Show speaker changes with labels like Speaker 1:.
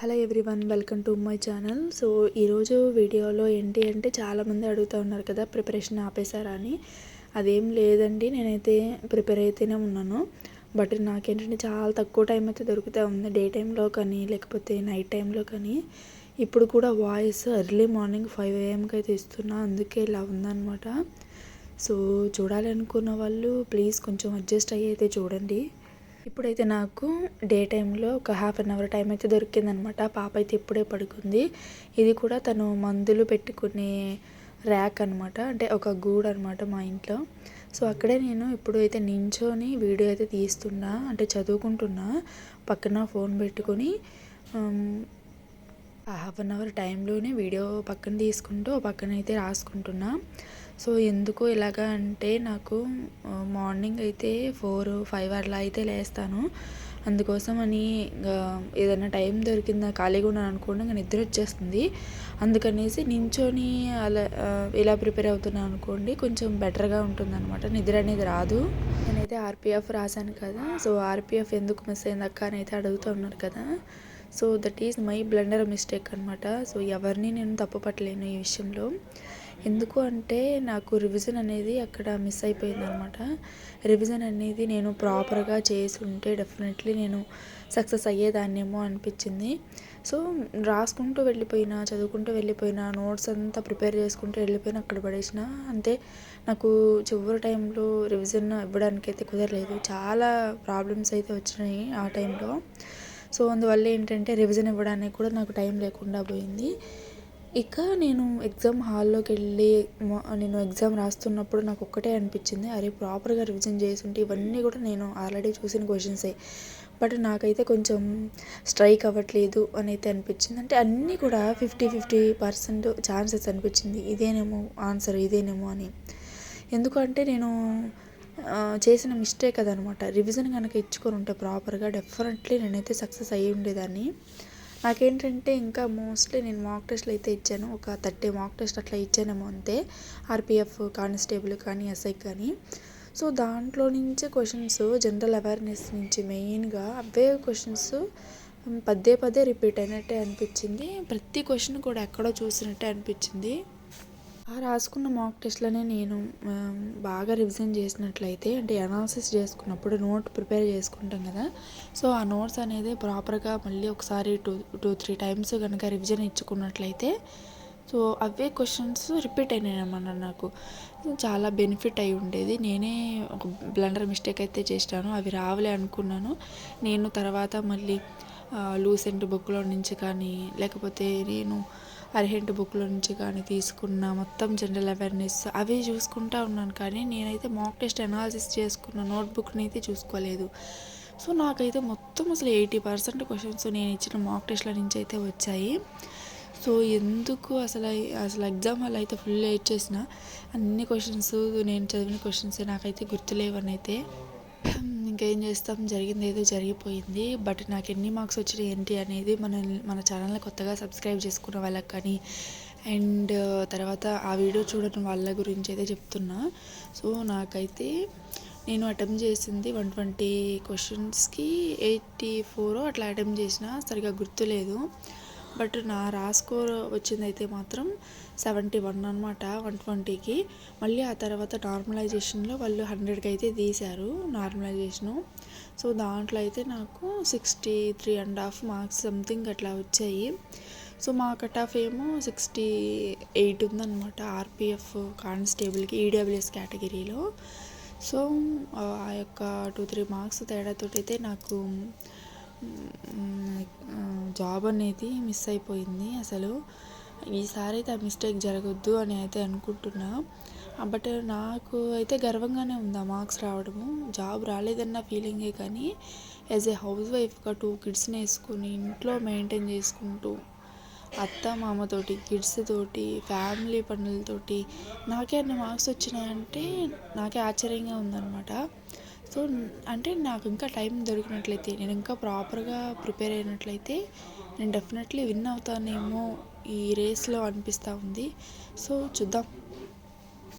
Speaker 1: Hello everyone welcome to my channel so ఈరోజు వీడియోలో ఏంటి అంటే చాలామంది అడుగుతూ ఉన్నారు కదా ప్రిపరేషన్ ఆపేశారా అని. అదేం లేదండి నేనైతే ప్రిపేర్ అయితేనే ఉన్నాను. బట్ నాకేంటంటే చాలా తక్కువ టైం అయితే దొరుకుతూ ఉంది డే టైంలో కానీ లేకపోతే నైట్ టైంలో కానీ. ఇప్పుడు కూడా వాయిస్ ఎర్లీ మార్నింగ్ ఫైవ్ ఏఎంకి అయితే ఇస్తున్నా అందుకే ఇలా ఉందన్నమాట. సో చూడాలనుకున్న వాళ్ళు ప్లీజ్ కొంచెం అడ్జస్ట్ అయ్యి అయితే చూడండి. ఇప్పుడైతే నాకు డే టైంలో ఒక హాఫ్ అన్ అవర్ టైం అయితే దొరికిందనమాట. పాప అయితే ఇప్పుడే పడుకుంది. ఇది కూడా తను మందులు పెట్టుకునే ర్యాక్ అనమాట. అంటే ఒక గూడు అనమాట మా ఇంట్లో. సో అక్కడే నేను ఇప్పుడు అయితే నించొని వీడియో అయితే తీస్తున్నా. అంటే చదువుకుంటున్నా. పక్కన ఫోన్ పెట్టుకొని హాఫ్ అన్ అవర్ టైంలోనే వీడియో పక్కన తీసుకుంటూ పక్కన అయితే రాసుకుంటున్నా. సో ఎందుకు ఇలాగా అంటే నాకు మార్నింగ్ అయితే ఫోర్ ఫైవ్ అట్లా అయితే లేస్తాను. అందుకోసం అని ఏదైనా టైం దొరికిందా ఖాళీగా ఉన్నాను అనుకోండి ఇంకా నిద్ర వచ్చేస్తుంది. అందుకనేసి నించొని అలా ఇలా ప్రిపేర్ అవుతున్నాను అనుకోండి కొంచెం బెటర్గా ఉంటుంది అనమాట నిద్ర అనేది రాదు. నేనైతే ఆర్పిఎఫ్ రాశాను కదా సో ఆర్పిఎఫ్ ఎందుకు మిస్ అయింది అక్క అని అయితే అడుగుతూ ఉన్నారు కదా. So that is my blunder mistake అనమాట సో ఎవరిని నేను తప్పు పట్టలేను ఈ విషయంలో. ఎందుకు అంటే నాకు రివిజన్ అనేది అక్కడ మిస్ అయిపోయింది అనమాట రివిజన్ అనేది నేను ప్రాపర్గా చేసి ఉంటే డెఫినెట్లీ నేను సక్సెస్ అయ్యేదాన్నేమో అనిపించింది. సో రాసుకుంటూ వెళ్ళిపోయినా చదువుకుంటూ వెళ్ళిపోయినా నోట్స్ అంతా ప్రిపేర్ చేసుకుంటూ వెళ్ళిపోయినా అక్కడ పడేసిన అంతే నాకు చివరి టైంలో రివిజన్ ఇవ్వడానికి అయితే కుదరలేదు. చాలా ప్రాబ్లమ్స్ అయితే వచ్చినాయి ఆ టైంలో సో అందువల్ల ఏంటంటే రివిజన్ ఇవ్వడానికి కూడా నాకు టైం లేకుండా పోయింది. ఇక నేను ఎగ్జామ్ హాల్లోకి వెళ్ళి నేను ఎగ్జామ్ రాస్తున్నప్పుడు నాకు ఒక్కటే అనిపించింది. అరే ప్రాపర్గా రివిజన్ చేసుంటే ఇవన్నీ కూడా నేను ఆల్రెడీ చూసిన క్వశ్చన్సే. బట్ నాకైతే కొంచెం స్ట్రైక్ అవ్వట్లేదు అని అయితే అనిపించింది. అంటే అన్నీ కూడా ఫిఫ్టీ ఫిఫ్టీ పర్సెంట్ ఛాన్సెస్ అనిపించింది. ఇదేనేమో ఆన్సర్ ఇదేనేమో అని. ఎందుకంటే నేను చేసిన మిస్టేక్ అదనమాట. రివిజన్ కనుక ఇచ్చుకొని ఉంటే ప్రాపర్గా డెఫినెట్లీ నేనైతే సక్సెస్ అయ్యి ఉండేదాన్ని నాకేంటంటే ఇంకా మోస్ట్లీ నేను మాక్ టెస్ట్లు అయితే ఇచ్చాను. ఒక థర్టీ మాక్ టెస్ట్ అట్లా ఇచ్చానేమో అంతే. ఆర్పిఎఫ్ కానిస్టేబుల్ కానీ ఎస్ఐ కానీ. సో దాంట్లో నుంచి క్వశ్చన్స్ జనరల్ అవేర్నెస్ నుంచి మెయిన్గా అవే క్వశ్చన్స్ పదే పదే రిపీట్ అయినట్టే అనిపించింది. ప్రతి క్వశ్చన్ కూడా ఎక్కడో చూసినట్టే అనిపించింది. ఆ రాసుకున్న మాక్ టెస్ట్లోనే నేను బాగా రివిజన్ చేసినట్లయితే అంటే అనాలిసిస్ చేసుకున్నప్పుడు నోట్ ప్రిపేర్ చేసుకుంటాం కదా. సో ఆ నోట్స్ అనేది ప్రాపర్గా మళ్ళీ ఒకసారి టూ టూ త్రీ టైమ్స్ కనుక రివిజన్ ఇచ్చుకున్నట్లయితే సో అవే క్వశ్చన్స్ రిపీట్ అయినాయి అన్నమాట నాకు. చాలా బెనిఫిట్ అయి ఉండేది. నేనే ఒక బ్లండర్ మిస్టేక్ అయితే చేశాను. అవి రావలే అనుకున్నాను. నేను తర్వాత మళ్ళీ లూసెంట్ బుక్లో నుంచి కానీ లేకపోతే నేను అర్హెంట్ బుక్లో నుంచి కానీ తీసుకున్న మొత్తం జనరల్ అవేర్నెస్ అవే చూసుకుంటా ఉన్నాను. కానీ నేనైతే మాక్ టెస్ట్ అనాలిసిస్ చేసుకున్న నోట్బుక్ని అయితే చూసుకోలేదు. సో నాకైతే మొత్తం అసలు ఎయిటీ పర్సెంట్ క్వశ్చన్స్ నేను ఇచ్చిన మాక్ టెస్ట్ల నుంచి అయితే వచ్చాయి. సో ఎందుకు అసలు అసలు ఎగ్జామ్ వల్ల అయితే ఫుల్ ఎయిట్ చేసిన అన్ని క్వశ్చన్స్ నేను చదివిన క్వశ్చన్స్ నాకైతే గుర్తులేవని అయితే ఇంకేం చేస్తాం? జరిగింది ఏదో జరిగిపోయింది. బట్ నాకు ఎన్ని మార్క్స్ వచ్చినాయి ఏంటి అనేది మన మన ఛానల్ని కొత్తగా సబ్స్క్రైబ్ చేసుకున్న వాళ్ళకి కానీ అండ్ తర్వాత ఆ వీడియో చూడటం వాళ్ళ గురించి అయితే చెప్తున్నా. సో నాకైతే నేను అటెంప్ట్ చేసింది వన్ ట్వంటీ క్వశ్చన్స్కి ఎయిటీ ఫోర్ అట్లా అటెంప్ట్ చేసిన సరిగా గుర్తులేదు. బట్ నా రా స్కోర్ వచ్చిందైతే మాత్రం సెవెంటీ వన్ అనమాట వన్ ట్వంటీకి. మళ్ళీ ఆ తర్వాత నార్మలైజేషన్లో వాళ్ళు హండ్రెడ్కి అయితే తీశారు నార్మలైజేషను. సో దాంట్లో అయితే నాకు sixty three and half marks something అట్లా వచ్చాయి. సో మా కట్ ఆఫ్ ఏమో సిక్స్టీ ఎయిట్ ఉందన్నమాట ఆర్పిఎఫ్ కానిస్టేబుల్కి ఈడబ్ల్యూఎస్ కేటగిరీలో. సో ఆ యొక్క టూ త్రీ మార్క్స్ తేడాతో అయితే నాకు జాబ్ అనేది మిస్ అయిపోయింది అసలు. ఈసారి అయితే ఆ మిస్టేక్ జరగద్దు అని అయితే అనుకుంటున్నా. బట్ నాకు అయితే గర్వంగానే ఉంది ఆ మార్క్స్ రావడము. జాబ్ రాలేదన్న ఫీలింగే కానీ యాజ్ ఏ హౌస్ వైఫ్గా టూ కిడ్స్ని వేసుకుని ఇంట్లో మెయింటైన్ చేసుకుంటూ అత్త మామతోటి కిడ్స్ తోటి ఫ్యామిలీ పనులతోటి నాకే అన్ని మార్క్స్ వచ్చినాయంటే నాకే ఆశ్చర్యంగా ఉందన్నమాట. సో అంటే నాకు ఇంకా టైం దొరికినట్లయితే నేను ఇంకా ప్రాపర్గా ప్రిపేర్ అయినట్లయితే నేను డెఫినెట్లీ విన్ అవుతానేమో ఈ రేస్లో అనిపిస్తూ ఉంది. సో చూద్దాం.